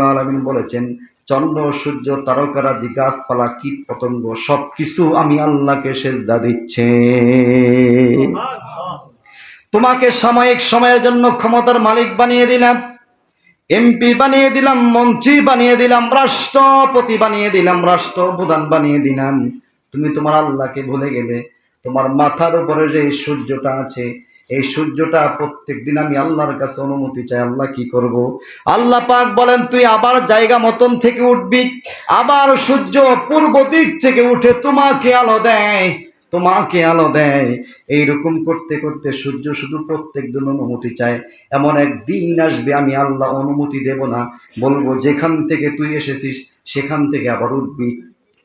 আলমিন বলেছেন, চন্দ্র, সূর্য তারকারাজি গাছপালা কীট পতঙ্গ সব কিছু আমি আল্লাহকে সেজদা দিচ্ছে। তোমাকে সাময়িক সময়ের জন্য ক্ষমতার মালিক বানিয়ে দিলাম, এমপি বানিয়ে দিলাম, মন্ত্রী বানিয়ে দিলাম, রাষ্ট্রপতি বানিয়ে দিলাম, রাষ্ট্রপ্রধান বানিয়ে দিলাম। তুমি তোমার আল্লাহকে ভুলে গেলে তোমার মাথার উপরে যে সূর্যটা আছে এই সূর্যটা প্রত্যেক দিন আমি আল্লাহর কাছে অনুমতি চাই, আল্লাহ কি করব? আল্লাহ পাক বলেন, তুই আবার জায়গা মতন থেকে উঠবি, আবার সূর্য পূর্ব দিক থেকে উঠে তোমাকে আলো দেয়, তোমাকে আলো দেয়। এইরকম করতে করতে সূর্য শুধু প্রত্যেক দিন অনুমতি চায়। এমন এক দিন আসবে, আমি আল্লাহ অনুমতি দেব না। বলব, যেখান থেকে তুই এসেছিস, সেখান থেকে আবার উঠবি।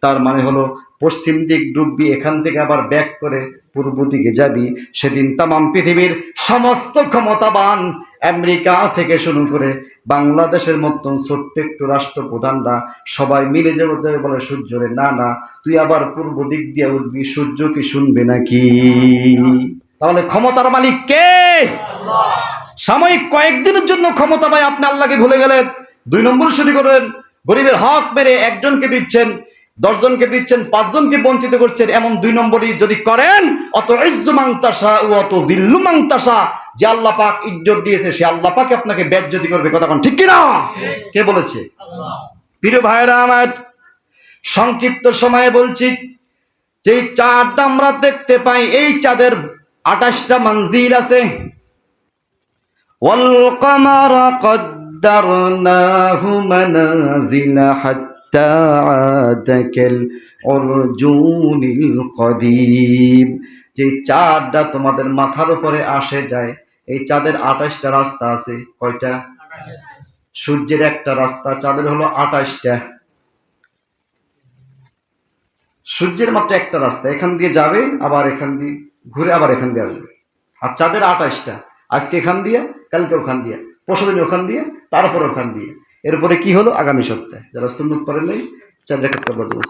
তার মানে হলো পশ্চিম দিক ডুববি, এখান থেকে আবার ব্যাক করে পূর্ব দিকে যাবি। সেদিন তামাম পৃথিবীর সমস্ত ক্ষমতাবান আমেরিকা থেকে শুরু করে বাংলাদেশের মতন ছোট্ট একটু রাষ্ট্রপ্রধানরা সবাই মিলে যাবে বলে সূর্যরে না না, তুই আবার পূর্ব দিক দিয়ে উঠবি, সূর্য কি শুনবে নাকি? তাহলে ক্ষমতার মালিক কে? সাময়িক কয়েকদিনের জন্য ক্ষমতা পায় আপনি আল্লাহকে ভুলে গেলেন। দুই নম্বর শুরু করেন, গরিবের হক মেরে একজনকে দিচ্ছেন দশজনকে দিচ্ছেন পাঁচজনকে বঞ্চিত করছেন এমন দুই নম্বরই যদি করেন অত ইজ্জু মাংতাসা ও অত জিল্লু মাংতাসা যে আল্লাহ পাক ইজ্জত দিয়েছে সে আল্লাহ পাকে আপনাকে বেজ্জতি করবে কথা কোন ঠিক কিনা কে বলেছে প্রিয় ভাইরা আমার সংক্ষিপ্ত সময়ে বলছি যে চাঁদটা আমরা দেখতে পাই এই চাঁদের আঠাশটা মঞ্জিল আছে والقمر قدرناه منازل حتى তাআতাকাল অর্জুনিল কদিম। যে চাঁদটা তোমাদের মাথার উপরে আসে যায়, এই চাঁদের আঠাশটা রাস্তা আছে। কয়টা? সূর্যের একটা রাস্তা, চাঁদের হলো আঠাশটা। সূর্যের মাত্র একটা রাস্তা, এখান দিয়ে যাবে, আবার এখান দিয়ে ঘুরে আবার এখান দিয়ে আসবে। আর চাঁদের আঠাশটা, আজকে এখান দিয়ে, কালকে ওখান দিয়ে, পরশুদিন ওখান দিয়ে, তারপর ওখান দিয়ে। এরপরে কি হলো? আগামী সপ্তাহে। যারা সুন্নত করেন নাই করবার জন্য